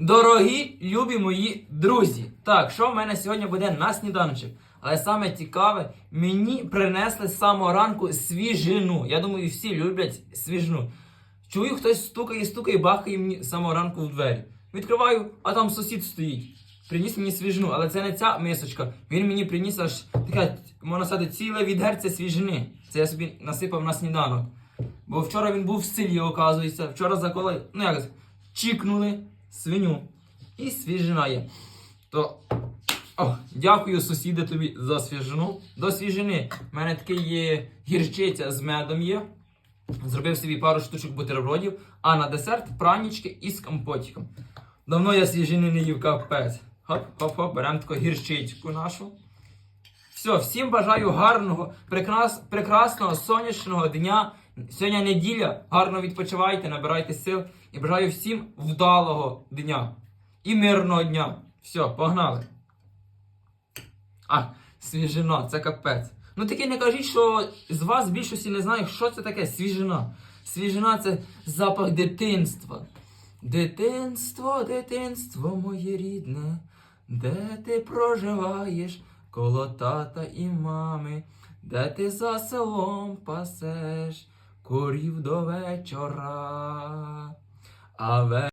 Дорогі, любі мої друзі! Так, що в мене сьогодні буде на сніданочок? Але саме цікаве, мені принесли з самого ранку свіжину. Я думаю, всі люблять свіжину. Чую, хтось стукає, стукає, бахає мені з самого ранку в двері. Відкриваю, а там сусід стоїть. Приніс мені свіжину, але це не ця мисочка. Він мені приніс аж таке, можна сказати, ціле відерце свіжини. Це я собі насипав на сніданок. Бо вчора він був в селі, оказується. Вчора заколи, ну як, чікнули свиню. І свіжина є. То о, дякую, сусіде, тобі за свіжину. До свіжини. У мене такий є гірчиця з медом є. Зробив собі пару штучок бутербродів, а на десерт пранічки із компотиком. Давно я свіжини не їв капець. Хоп-хоп-хоп, беремо таку гірчичку нашу. Все, всім бажаю гарного, прекрас, прекрасного сонячного дня. Сьогодні неділя. Гарно відпочивайте, набирайте сил. І бажаю всім вдалого дня і мирного дня. Все, погнали. А, свіжина, це капець. Ну таке не кажіть, що з вас більшості не знає, що це таке свіжина. Свіжина це запах дитинства. Дитинство, дитинство моє рідне, де ти проживаєш коло тата і мами, де ти за селом пасеш корів до вечора. А ве...